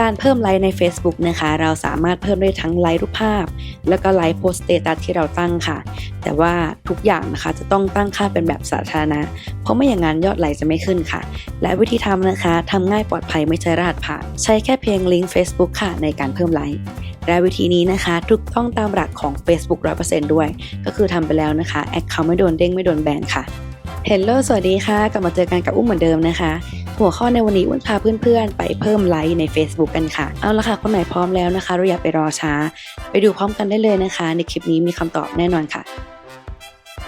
การเพิ่มไลค์ใน Facebook นะคะ เราสามารถเพิ่มได้ทั้งไลค์รูปภาพ แล้วก็ไลค์โพสต์เตตัสที่เราตั้งค่ะ แต่ว่าทุกอย่างนะคะจะต้องตั้งค่าเป็นแบบสาธารณะ เพราะไม่อย่างนั้นยอดไลค์จะไม่ขึ้นค่ะ และวิธีทำนะคะทำง่ายปลอดภัยไม่ใช้รหัสผ่าน ใช้แค่เพียงลิงก์ Facebook ค่ะในการเพิ่มไลค์และวิธีนี้นะคะถูกต้องตามหลักของ Facebook 100%ด้วย ก็คือทำไปแล้วนะคะ แอคเคาท์ไม่โดนเด้งไม่โดนแบนค่ะเฮลโลสวัสดีค่ะ กลับมาเจอกันกับอุ้มเหมือนเดิมนะคะ หัวข้อในวันนี้อุ้นพาเพื่อนๆ ไปเพิ่มไลค์ใน Facebook กันค่ะ เอาละค่ะ คนไหนพร้อมแล้วนะคะเราอย่าไปรอช้า ไปดูพร้อมกันได้เลยนะคะ ในคลิปนี้มีคำตอบแน่นอนค่ะ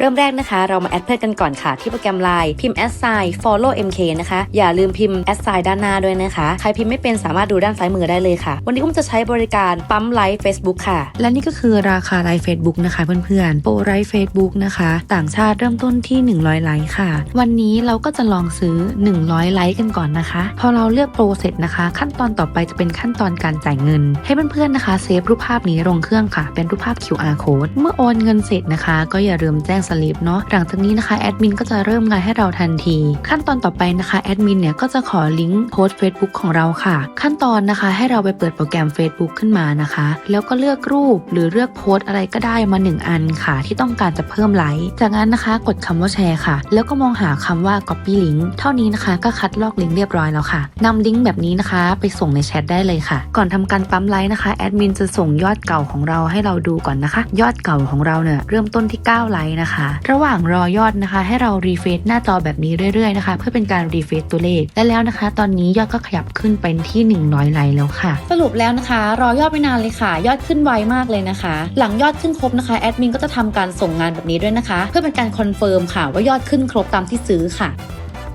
เริ่มแรกนะคะ เรามาแอดเพื่อนกันก่อนค่ะ ที่โปรแกรม Line พิมพ์ a d sign follow mk นะคะ อย่าลืมพิมพ์ a d sign ด้านหน้าด้วยนะคะ ใครพิมพ์ไม่เป็นสามารถดูด้านซ้ายมือได้เลยค่ะ วันนี้อุ้มจะใช้บริการปั๊มไลฟ์ Facebook ค่ะ และนี่ก็คือราคาไลฟ์ Facebook นะคะเพื่อนๆโปรไลฟ์ Facebook นะคะ ต่างชาติเริ่มต้นที่ 100 ไลค์ค่ะ วันนี้เราก็จะลองซื้อ 100 ไลค์กันก่อนนะคะ พอเราเลือกโปรเสร็จนะคะ ขั้นตอนต่อไปจะเป็นขั้นตอนการจ่ายเงิน ให้เพื่อนๆนะคะเซฟรูปภาพนี้ลงเครื่องค่ะ เป็นรูปภาพ QR code เมื่อโอนเงินเสร็จนะคะ ก็อย่าลืมแจ้งสลิปเนาะหลังจากนี้นะคะแอดมินก็จะเริ่มงานให้เราทันที ขั้นตอนต่อไปนะคะแอดมินเนี่ยก็จะขอลิงก์โพสต์ Facebook ของเราค่ะ ขั้นตอนนะคะให้เราไปเปิดโปรแกรม Facebook ขึ้นมานะคะ แล้วก็เลือกรูปหรือเลือกโพสต์อะไรก็ได้มา 1 อันค่ะ ที่ต้องการจะเพิ่มไลค์จากนั้นนะคะกดคำว่าแชร์ค่ะ แล้วก็มองหาคำว่า copy link เท่านี้นะคะก็คัดลอกลิงก์เรียบร้อยแล้วค่ะนำลิงก์แบบนี้นะคะ ไปส่งในแชทได้เลยค่ะ ก่อนทำการปั๊มไลค์นะคะแอดมินจะส่งยอดเก่าของเราให้เราดูก่อนนะคะ ยอดเก่าของเราเนี่ยเริ่มต้นที่ 9 ไลค์นะคะระหว่างรอยอดนะคะ ให้เรารีเฟซหน้าจอแบบนี้เรื่อยๆนะคะ เพื่อเป็นการรีเฟซตัวเลขและแล้วนะคะ ตอนนี้ยอดก็ขยับขึ้นเป็นที่ 100ไลค์แล้วค่ะ สรุปแล้วนะคะ รอยอดไม่นานเลยค่ะ ยอดขึ้นไวมากเลยนะคะ หลังยอดขึ้นครบนะคะแอดมินก็จะทำการส่งงานแบบนี้ด้วยนะคะ เพื่อเป็นการคอนเฟิร์มค่ะ ว่ายอดขึ้นครบตามที่ซื้อค่ะ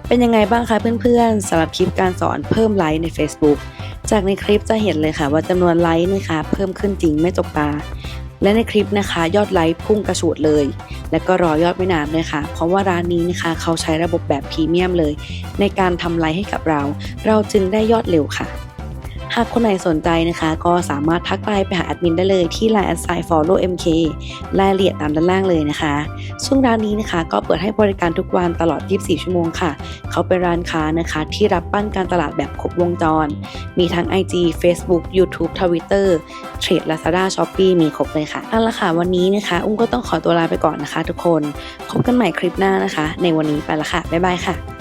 เป็นยังไงบ้างคะเพื่อนๆสำหรับคลิปการสอนเพิ่มไลค์ใน Facebook จากในคลิปจะเห็นเลยค่ะว่าจำนวนไลค์นะคะ เพิ่มขึ้นจริงไม่จกตา และในคลิปนะคะ ยอดไลค์พุ่งกระฉูดเลย และก็รอยอดไม่นานเลยค่ะ เพราะว่าร้านนี้นะคะ เขาใช้ระบบแบบพรีเมียมเลย ในการทำไลค์ให้กับเรา เราจึงได้ยอดเร็วค่ะ หากคนไหนสนใจนะคะ ก็สามารถทักไลน์ไปหาแอดมินได้เลยที่ Line s i follow mk รายละเอียดตามด้านล่างเลยนะคะ ซึ่งร้านนี้นะคะ ก็เปิดให้บริการทุกวันตลอด 24 ชั่วโมงค่ะ เขาเป็นร้านค้านะคะ ที่รับปั้นการตลาดแบบครบวงจร มีทั้ง IG Facebook YouTube Twitter เทรด Lazada Shopee มีครบเลยค่ะเอาละค่ะวันนี้นะคะ อุ้มก็ต้องขอตัวลาไปก่อนนะคะ ทุกคนพบกันใหม่คลิปหน้านะคะ ในวันนี้ไปละค่ะบ๊ายบายค่ะ